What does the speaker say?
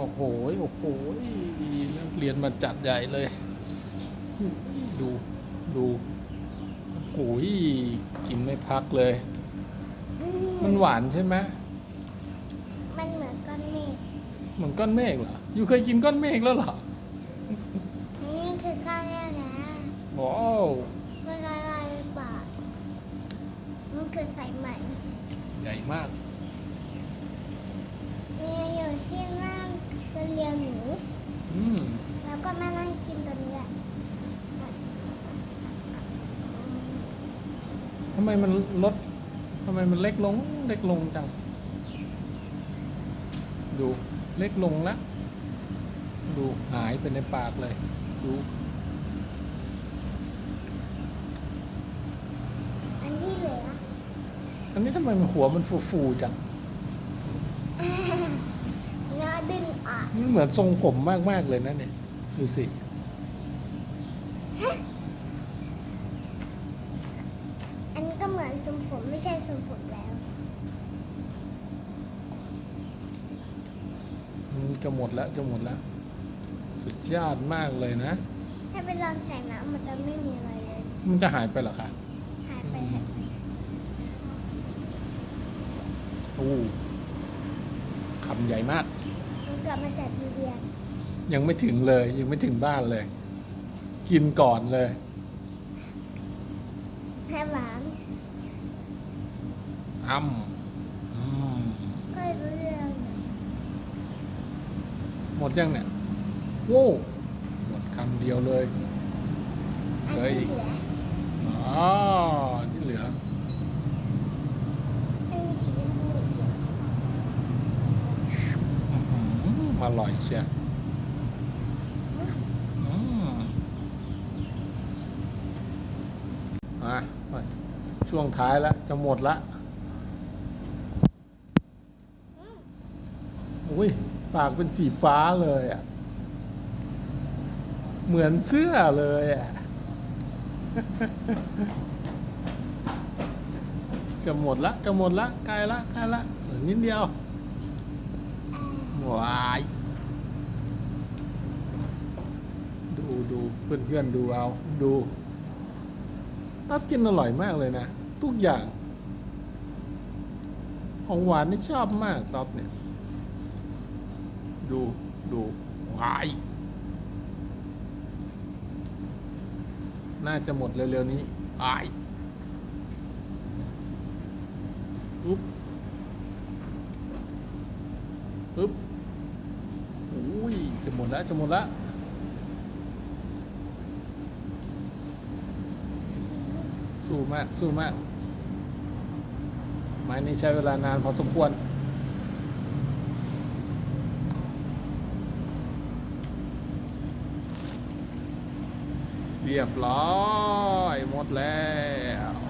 โอ้โห โอ้โห นักเรียนมาจัดใหญ่เลย ดู ดูโอ้ยกินไม่พักเลย มันหวานใช่ไหมมันเหมือนก้อนเมฆ เหมือนก้อนเมฆเหรอ อยู่เคยกินก้อนเมฆแล้วเหรอ นี่คือก้อนแรกนะว้าวมันละลายในปากมันคือสายไหม ใหญ่มาก มีอยู่ที่นั่งเรียวๆหนู อืม แล้วก็มานั่งกินตัวนี้แหละ ทำไมมันลดทำไมมันเล็กลง เล็กลงจัง ดู เล็กลงแล้วดูหายไปในปากเลย ดู อันที่เหลืออันนี้ทำไมมันหัวมันฟูๆจัง เนื้อดึงออก มันเหมือนทรงผมมากๆเลยนะเนี่ย ดูสิ อันนี้ก็เห มือนทรงผมไม่ใช่ทรงผมแล้วมันจะหมดแล้วจะหมดแล้ว สุดยอดมากเลยนะ ถ้าไปลองแสงน้ำมันจะไม่มีอะไรเลย มันจะหายไปเหรอคะหายไปหายไปโอ้คำใหญ่มากมันกลับมาจากโรงเรียนยังไม่ถึงเลย ยังไม่ถึงบ้านเลย กินก่อนเลย แค่หวาน อ้ำอืมก็รู้เรื่องหมดยังเนี่ยโว้หมดคำเดียวเลยอันเฮ้ยที่เหลืออ๋อที่เหลือมันมีสีชมพูอีกเยอะอื้อหืออร่อยเชียวอืมอะมาช่วงท้ายแล้วจะหมดละ อืม อ้ยปากเป็นสีฟ้าเลยอะ เหมือนเสื้อเลยอะ จะหมดละจะหมดละใกล้ละใกล้ละเหลือนิดเดียวว้ายดูดูเพื่อนเพื่อนดูเอา ดูตับกินอร่อยมากเลยนะ ทุกอย่าง ของหวานนี่ชอบมากต๊อบเนี่ย ดูดูวาย น่าจะหมดเร็วๆนี้อ้ายอุ๊บปึ๊บอุ้ย จะหมดแล้วจะหมดแล้วสู้มากสู้มากไม้นี้ใช้เวลานานพอสมควร เรียบร้อย หมดแล้ว